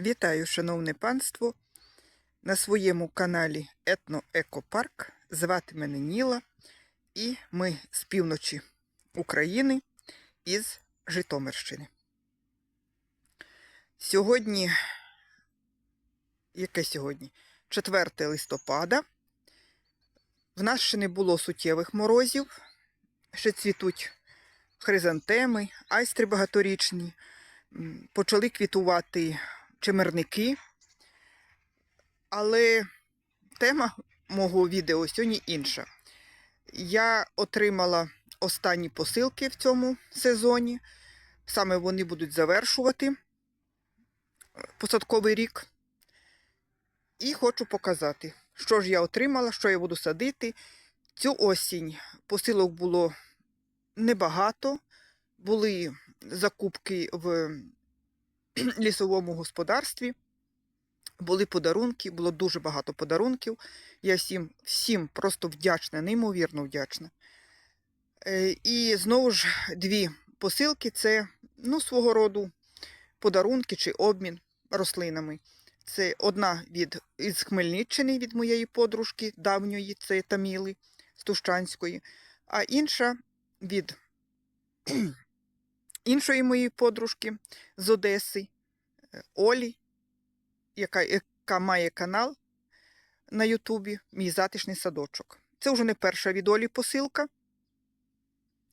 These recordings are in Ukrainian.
Вітаю, шановне панство, на своєму каналі Етноекопарк. Звати мене Ніла, і ми з півночі України із Житомирщини. Сьогодні, яке сьогодні? 4 листопада. В нас ще не було суттєвих морозів, ще цвітуть хризантеми, айстри багаторічні, почали квітувати чимерники. Але тема мого відео сьогодні інша. Я отримала останні посилки в цьому сезоні. Саме вони будуть завершувати е, посадковий рік. І хочу показати, що ж я отримала, що я буду садити. Цю осінь посилок було небагато. Були закупки в лісовому господарстві. Були подарунки, було дуже багато подарунків. Я всім, всім просто вдячна, неймовірно вдячна. Е, І знову ж дві посилки це ну, свого роду подарунки чи обмін рослинами. Це одна від із Хмельниччини від моєї подружки давньої, це Таміли з Тущанської, а інша від іншої моєї подружки з Одеси, е, Олі, яка, яка має канал на Ютубі Мій затишний садочок. Це вже не перша від Олі посилка.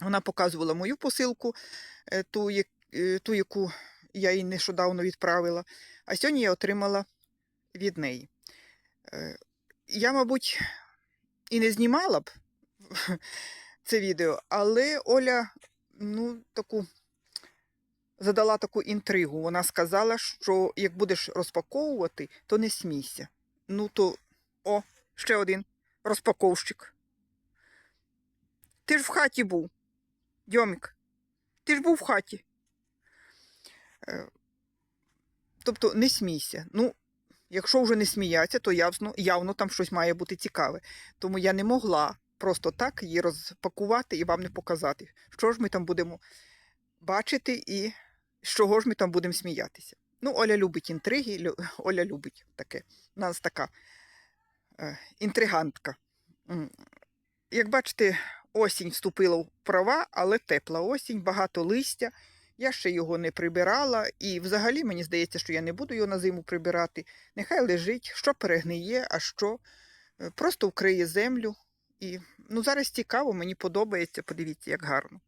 Вона показувала мою посилку, е, ту, е, ту, яку я їй нещодавно відправила. А сьогодні я отримала від неї. Я, мабуть, і не знімала б це відео, але Оля ну, таку задала таку інтригу. Вона сказала, що як будеш розпаковувати, то не смійся. Ну то, о, ще один розпаковщик. Ти ж в хаті був, Дьомік. Ти ж був в хаті. Е, Тобто не смійся. Ну, якщо вже не сміяться, то явно, явно там щось має бути цікаве. Тому я не могла просто так її розпакувати і вам не показати, що ж ми там будемо бачити і з чого ж ми там будемо сміятися. Ну, Оля любить інтриги, Оля любить таке. У нас така е, інтригантка. Як бачите, осінь вступила в права, але тепла осінь, багато листя. Я ще його не прибирала, і взагалі мені здається, що я не буду його на зиму прибирати. Нехай лежить, що перегниє, а що е, просто вкриє землю. І ну, зараз цікаво, мені подобається, подивіться, як гарно.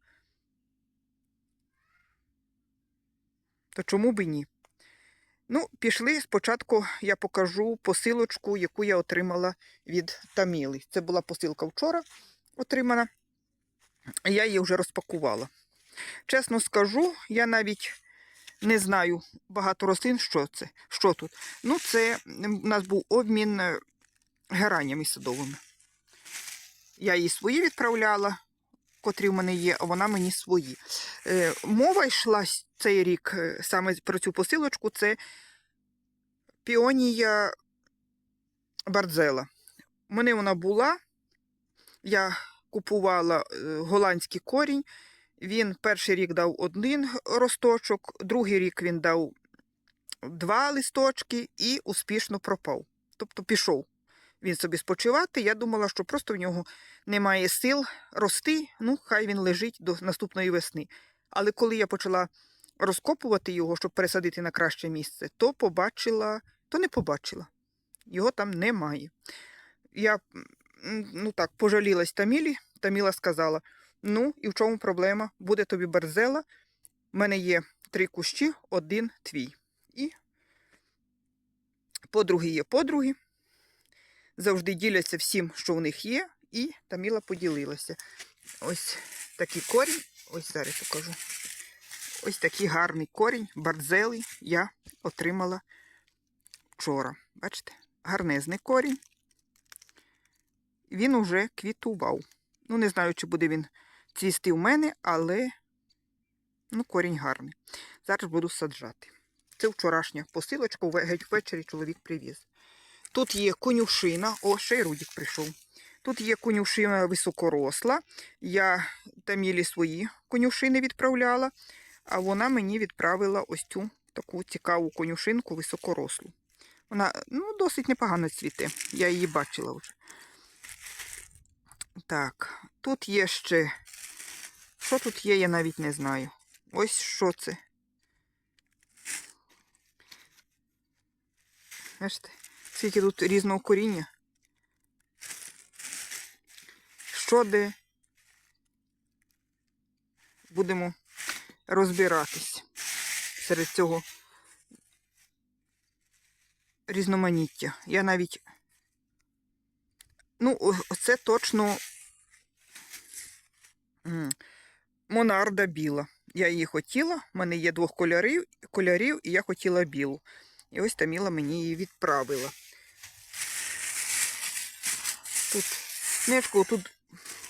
То чому б ні? Ну, пішли. Спочатку я покажу посилочку, яку я отримала від Таміли. Це була посилка вчора отримана. Я її вже розпакувала. Чесно скажу, я навіть не знаю багато рослин, що це, що тут. Ну, це у нас був обмін е, геранями садовими. Я їй свої відправляла, котрі в мене є, а вона мені свої. Е, мова йшла цей рік е, саме про цю посилочку. Це піонія Бардзела. У мене вона була. Я купувала е, голландський корінь. Він перший рік дав один росточок, другий рік він дав два листочки і успішно пропав. Тобто пішов він собі спочивати. Я думала, що просто в нього немає сил рости, ну, хай він лежить до наступної весни. Але коли я почала розкопувати його, щоб пересадити на краще місце, то побачила, то не побачила. Його там немає. Я ну так, пожалілась Тамілі. Таміла сказала: ну, і в чому проблема? Буде тобі барзела. У мене є три кущі, один твій. І подруги є подруги. Завжди діляться всім, що в них є, і Таміла поділилася. Ось такий корінь, ось зараз покажу. Ось такий гарний корінь, барзели я отримала вчора. Бачите, гарнезний корінь. Він уже квітував. Ну, не знаю, чи буде він цвісти в мене, але ну, корінь гарний. Зараз буду саджати. Це вчорашня посилочка, геть ввечері чоловік привіз. Тут є конюшина, о, ще й Рудік прийшов. Тут є конюшина високоросла. Я Тамілі свої конюшини відправляла, а вона мені відправила ось цю таку цікаву конюшинку високорослу. Вона ну, досить непогано цвіте. Я її бачила вже. Так, тут є ще. Що тут є, я навіть не знаю. Ось що це. Бачите, скільки тут різного коріння. Що де будемо розбиратись серед цього різноманіття. Я навіть. Ну, це точно Монарда біла. Я її хотіла. У мене є двох кольорів, кольорів, і я хотіла білу. І ось Таміла мені її відправила. Тут, Нешко, тут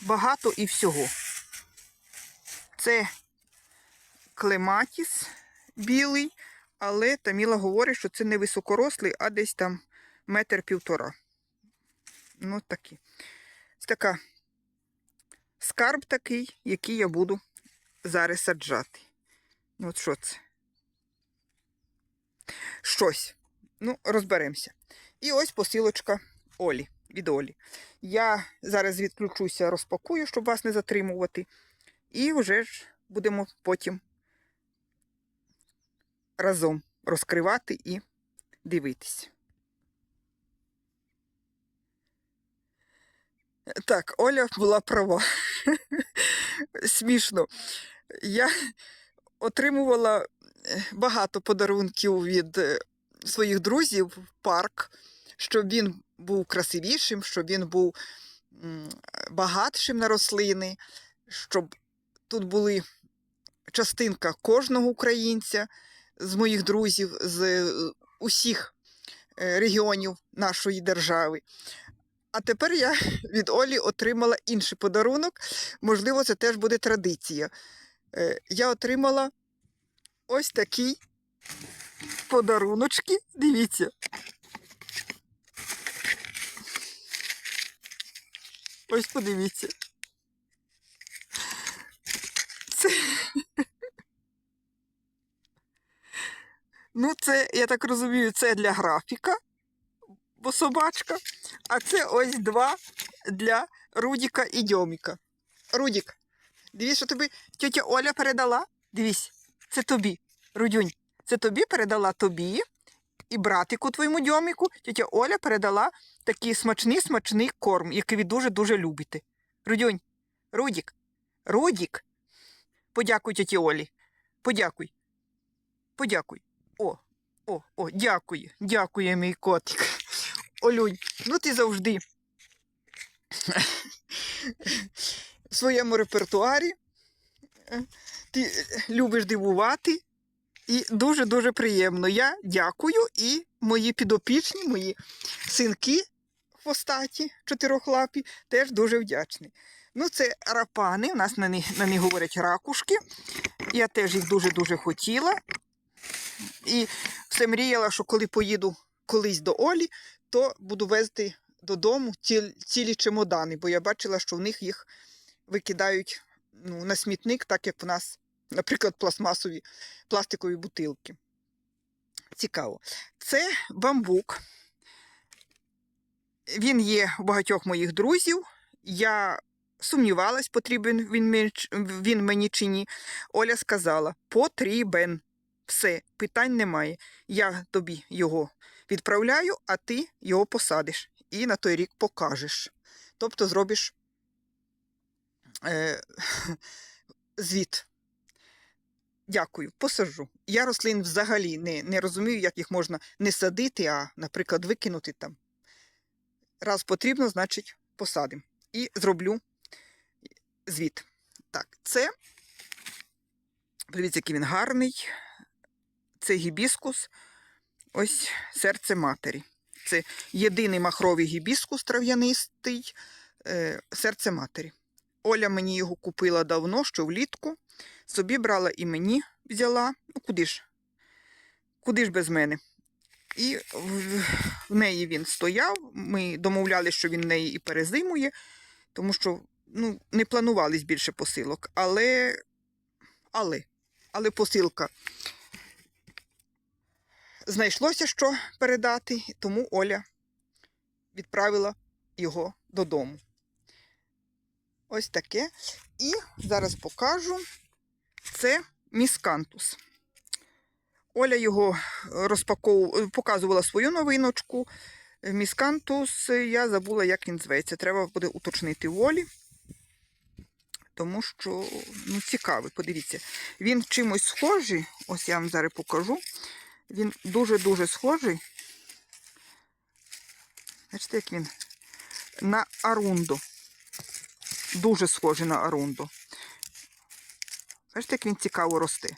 багато і всього. Це клематіс білий, але Таміла говорить, що це не високорослий, а десь там метр півтора. Ну, такі. Ось така скарб такий, який я буду зараз саджати. Ну, от що це? Щось. Ну, розберемося. І ось посилочка Олі. Від Олі. Я зараз відключуся, розпакую, щоб вас не затримувати. І вже ж будемо потім разом розкривати і дивитись. Так, Оля була права. Смішно. Я отримувала е, багато подарунків від е, своїх друзів в парк, щоб він був красивішим, щоб він був багатшим на рослини, щоб тут були частинка кожного українця з моїх друзів, з е, усіх е, регіонів нашої держави. А тепер я від Олі отримала інший подарунок. Можливо, це теж буде традиція. Е, Я отримала ось такі подаруночки. Дивіться. Ось подивіться. Це... Ну, це, я так розумію, це для графіка, бо собачка. А це ось два для Рудіка і Дьоміка. Рудік, дивись, що тобі тетя Оля передала. Дивись, це тобі, Рудюнь. Це тобі передала тобі і братику твоєму Дьоміку. Тетя Оля передала такий смачний смачний корм, який ви дуже-дуже любите. Рудюнь, Рудік, Рудік, подякуй тіті Олі. Подякуй. Подякуй. О, о, о, дякую, дякую, мій котик. Олюнь, ну ти завжди в своєму репертуарі. Ти любиш дивувати. І дуже-дуже приємно. Я дякую і мої підопічні, мої синки хвостаті, чотирохлапі, теж дуже вдячні. Ну, це рапани, у нас на них, на них говорять ракушки. Я теж їх дуже-дуже хотіла. І все мріяла, що коли поїду колись до Олі, то буду везти додому цілі чемодани, бо я бачила, що в них їх викидають ну, на смітник, так як в нас, наприклад, пластмасові пластикові бутилки. Цікаво. Це бамбук. Він є у багатьох моїх друзів. Я сумнівалась, потрібен він, мені чи ні. Оля сказала: потрібен. Все, питань немає. Я тобі його відправляю, а ти його посадиш і на той рік покажеш. Тобто зробиш е, звіт. Дякую, посаджу. Я рослин взагалі не, не розумію, як їх можна не садити, а, наприклад, викинути там. Раз потрібно, значить, посадимо. І зроблю звіт. Так, це. Подивіться, який він гарний. Це гібіскус. Ось серце матері. Це єдиний махровий гібіскус трав'янистий е, серце матері. Оля мені його купила давно, що влітку. Собі брала і мені взяла. Ну, куди ж? Куди ж без мене? І в, неї він стояв. Ми домовляли, що він в неї і перезимує, тому що ну, не планувались більше посилок. Але, але, але посилка знайшлося, що передати, тому Оля відправила його додому. Ось таке. І зараз покажу. Це міскантус. Оля його розпаков... показувала свою новиночку. Міскантус, я забула, як він зветься. Треба буде уточнити в Олі. Тому що ну, цікавий, подивіться. Він чимось схожий. Ось я вам зараз покажу. Він дуже-дуже схожий. Бачите, як він? На арундо. Дуже схожий на арундо. Бачите, як він цікаво росте.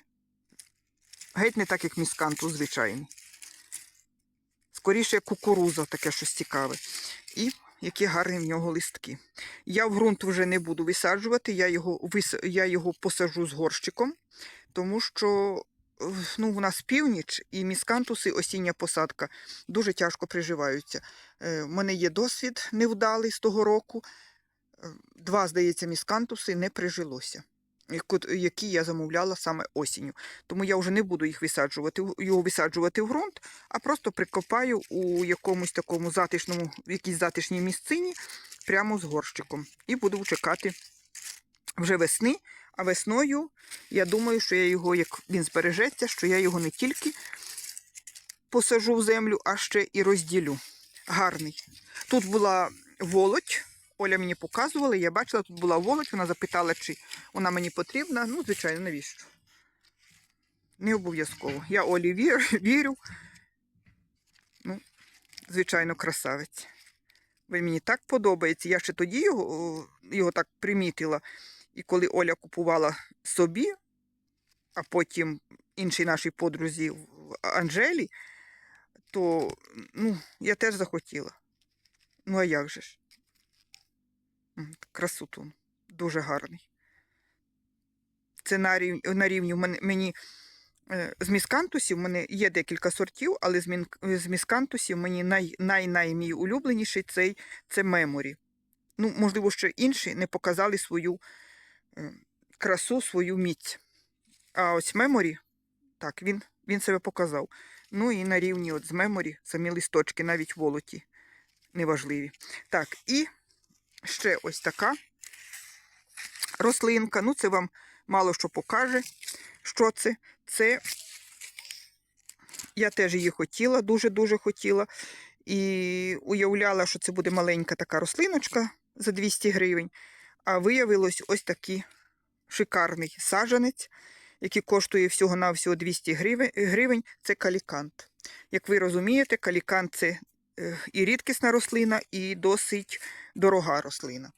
Геть не так, як міскантус звичайний. Скоріше, як кукуруза, таке щось цікаве. І які гарні в нього листки. Я в ґрунт вже не буду висаджувати, я його, я його посажу з горщиком, тому що ну, у нас північ і міскантуси, осіння посадка, дуже тяжко приживаються. Е, У мене є досвід невдалий з того року. Е, Два, здається, міскантуси не прижилося, які я замовляла саме осінню. Тому я вже не буду їх висаджувати, його висаджувати в ґрунт, а просто прикопаю у якомусь такому затишному, в якійсь затишній місцині прямо з горщиком. І буду чекати вже весни. А весною я думаю, що я його, як він збережеться, що я його не тільки посажу в землю, а ще і розділю. Гарний. Тут була волоть. Оля мені показувала, я бачила, тут була волоть, вона запитала, чи вона мені потрібна. Ну, звичайно, навіщо? Не обов'язково. Я Олі вірю. Ну, звичайно, красавець. Він мені так подобається. Я ще тоді його, його так примітила. І коли Оля купувала собі, а потім іншій нашій подрузі в Анжелі, то ну, я теж захотіла. Ну, а як же ж? М, Красотун. Дуже гарний. Це на рівні, на рівні мені е, з міскантусів, в мене є декілька сортів, але з, міскантусів мені най, най, най мій улюбленіший цей це меморі. Ну, можливо, що інші не показали свою красу, свою міць. А ось меморі, так, він, він себе показав. Ну і на рівні от з меморі самі листочки, навіть волоті неважливі. Так, і ще ось така рослинка. Ну, це вам мало що покаже, що це. Це я теж її хотіла, дуже-дуже хотіла. І уявляла, що це буде маленька така рослиночка за 200 гривень. А виявилось ось такий шикарний саджанець, який коштує всього-навсього 200 гривень. гривень. Це калікант. Як ви розумієте, калікант це е, і рідкісна рослина, і досить дорога рослина.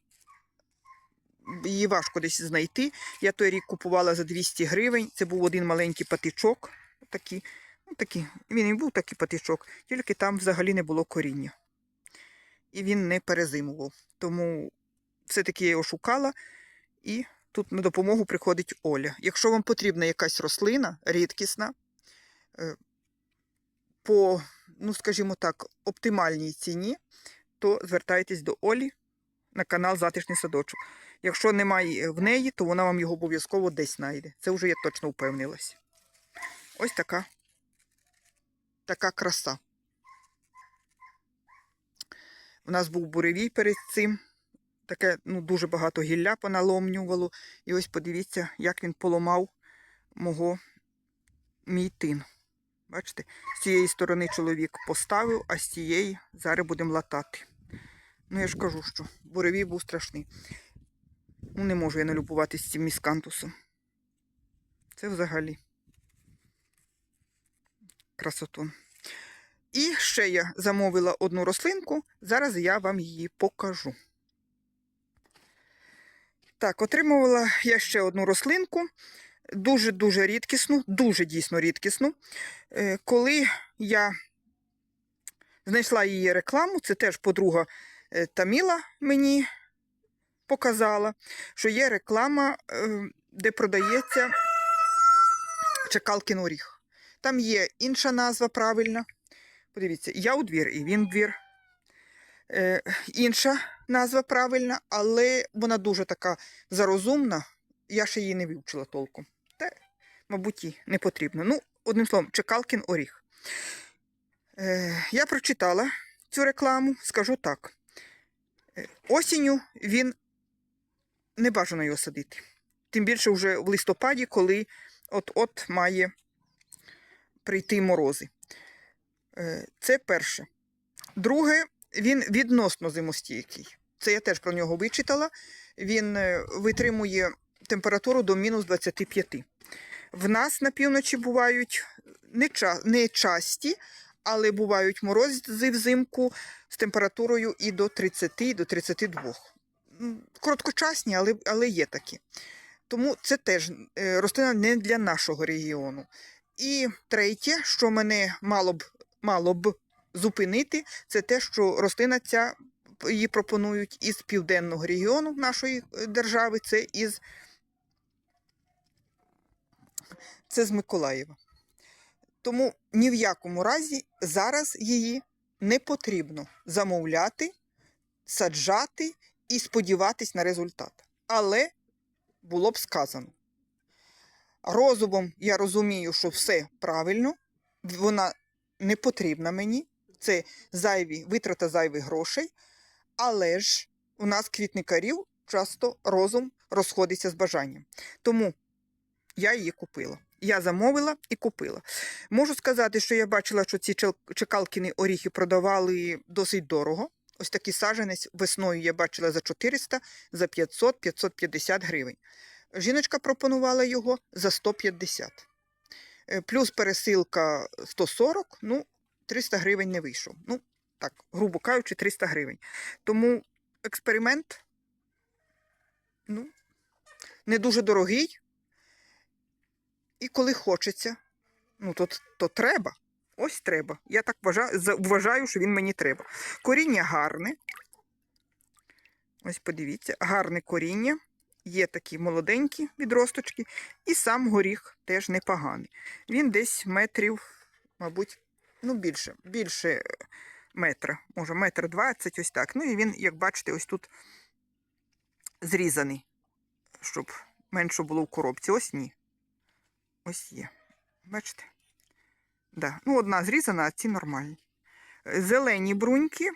Її важко десь знайти. Я той рік купувала за 200 гривень. Це був один маленький патичок. Такий, ну, такий, він і був такий патичок, тільки там взагалі не було коріння. І він не перезимував. Тому все-таки я його шукала, і тут на допомогу приходить Оля. Якщо вам потрібна якась рослина рідкісна, е, по, ну, скажімо так, оптимальній ціні, то звертайтесь до Олі на канал Затишний садочок. Якщо немає в неї, то вона вам його обов'язково десь знайде. Це вже я точно впевнилася. Ось така, така краса. У нас був буревій перед цим. Таке ну, дуже багато гілля поналомнювало. І ось подивіться, як він поламав мого мій тин. Бачите, з цієї сторони чоловік поставив, а з цієї зараз будемо латати. Ну, я ж кажу, що буревій був страшний. Ну, не можу я налюбуватися цим міскантусом. Це взагалі красотун. І ще я замовила одну рослинку. Зараз я вам її покажу. Так, отримувала я ще одну рослинку. Дуже-дуже рідкісну, дуже дійсно рідкісну. Е, Коли я знайшла її рекламу, це теж подруга е, Таміла мені показала, що є реклама, е, де продається чекалкин оріх. Там є інша назва правильна. Подивіться, я у двір, і він двір. Е, інша назва правильна, але вона дуже така зарозумна. Я ще її не вивчила толком. Та, мабуть, і не потрібно. Ну, одним словом, чекалкин оріх. Е, я прочитала цю рекламу, скажу так. Е, осінню він не бажано його садити. Тим більше вже в листопаді, коли от-от має прийти морози. Е, Це перше. Друге, він відносно зимостійкий. Це я теж про нього вичитала. Він е, витримує температуру до мінус 25. В нас на півночі бувають не, ча- не часті, але бувають морози взимку з температурою і до 30, і до 32. Короткочасні, але, але є такі. Тому це теж е, рослина не для нашого регіону. І третє, що мене мало б, мало б зупинити, це те, що рослина ця її пропонують із південного регіону нашої е, держави, це із це з Миколаєва. Тому ні в якому разі зараз її не потрібно замовляти, саджати і сподіватись на результат. Але було б сказано. Розумом я розумію, що все правильно, вона не потрібна мені, це зайві, витрата зайвих грошей, але ж у нас квітникарів часто розум розходиться з бажанням. Тому я її купила. Я замовила і купила. Можу сказати, що я бачила, що ці чекалкіни оріхи продавали досить дорого. Ось такий саджанець весною я бачила за 400, за 500-550 гривень. Жіночка пропонувала його за 150. Е, Плюс пересилка 140, ну, 300 гривень не вийшов. Ну, так, грубо кажучи, 300 гривень. Тому експеримент ну, не дуже дорогий. І коли хочеться, ну, то, то треба. Ось треба. Я так вважаю, вважаю, що він мені треба. Коріння гарне. Ось подивіться, гарне коріння. Є такі молоденькі відросточки, і сам горіх теж непоганий. Він десь метрів, мабуть, ну більше, більше е, метра, може, метр двадцять, ось так. Ну і він, як бачите, ось тут зрізаний, щоб менше було в коробці. Ось ні. Ось є. Бачите? Да. Ну, одна зрізана, а ці нормальні. Е, Зелені бруньки.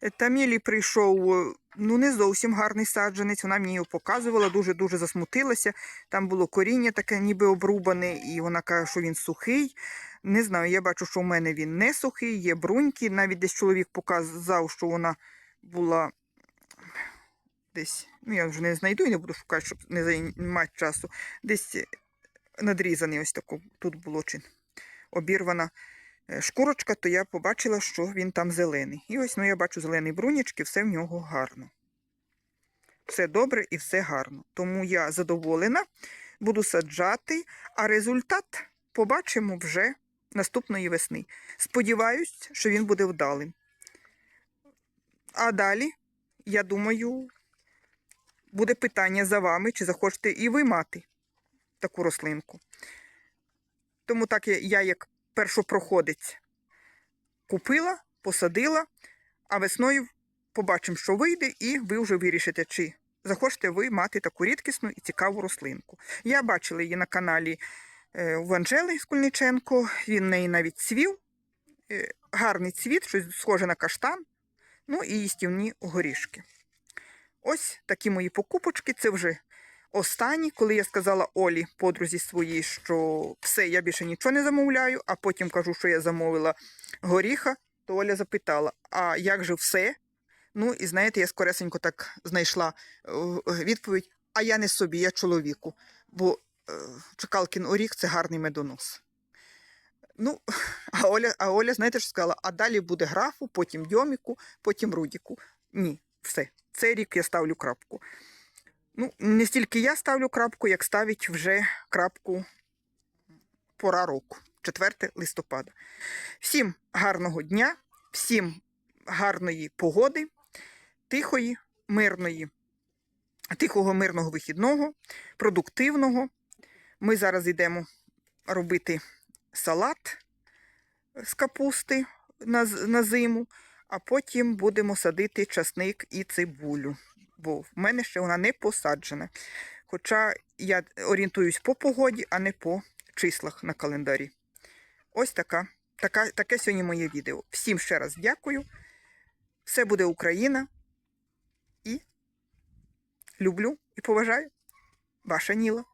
Е, Тамілі прийшов ну, не зовсім гарний саджанець. Вона мені його показувала, дуже-дуже засмутилася. Там було коріння таке, ніби обрубане, і вона каже, що він сухий. Не знаю, я бачу, що в мене він не сухий, є бруньки. Навіть десь чоловік показав, що вона була десь, ну я вже не знайду і не буду шукати, щоб не займати часу. Десь надрізаний ось таку, тут було чи обірвана шкурочка, то я побачила, що він там зелений. І ось ну, я бачу зелені брунячки, все в нього гарно. Все добре і все гарно. Тому я задоволена, буду саджати, а результат побачимо вже наступної весни. Сподіваюсь, що він буде вдалим. А далі, я думаю, буде питання за вами, чи захочете і ви мати таку рослинку. Тому так я як першопроходець купила, посадила, а весною побачимо, що вийде, і ви вже вирішите, чи захочете ви мати таку рідкісну і цікаву рослинку. Я бачила її на каналі е, в Анжели Скульниченко, він неї навіть цвів. Е, Гарний цвіт, щось схоже на каштан, ну і їстівні горішки. Ось такі мої покупочки. Це вже останні, коли я сказала Олі, подрузі своїй, що все, я більше нічого не замовляю, а потім кажу, що я замовила горіха, то Оля запитала: а як же все? Ну, і знаєте, я скоресенько так знайшла е, відповідь: а я не собі, я чоловіку. Бо е, Чекалкін оріх це гарний медонос. Ну, а Оля, а Оля, знаєте, що сказала? А далі буде графу, потім дьоміку, потім рудіку. Ні, все. Цей рік я ставлю крапку. Ну, не стільки я ставлю крапку, як ставить вже крапку пора року, 4 листопада. Всім гарного дня, всім гарної погоди, тихої, мирної, тихого мирного вихідного, продуктивного. Ми зараз йдемо робити салат з капусти на, на зиму, а потім будемо садити часник і цибулю був. У мене ще вона не посаджена. Хоча я орієнтуюсь по погоді, а не по числах на календарі. Ось така, така, таке сьогодні моє відео. Всім ще раз дякую. Все буде Україна. І люблю і поважаю. Ваша Ніла.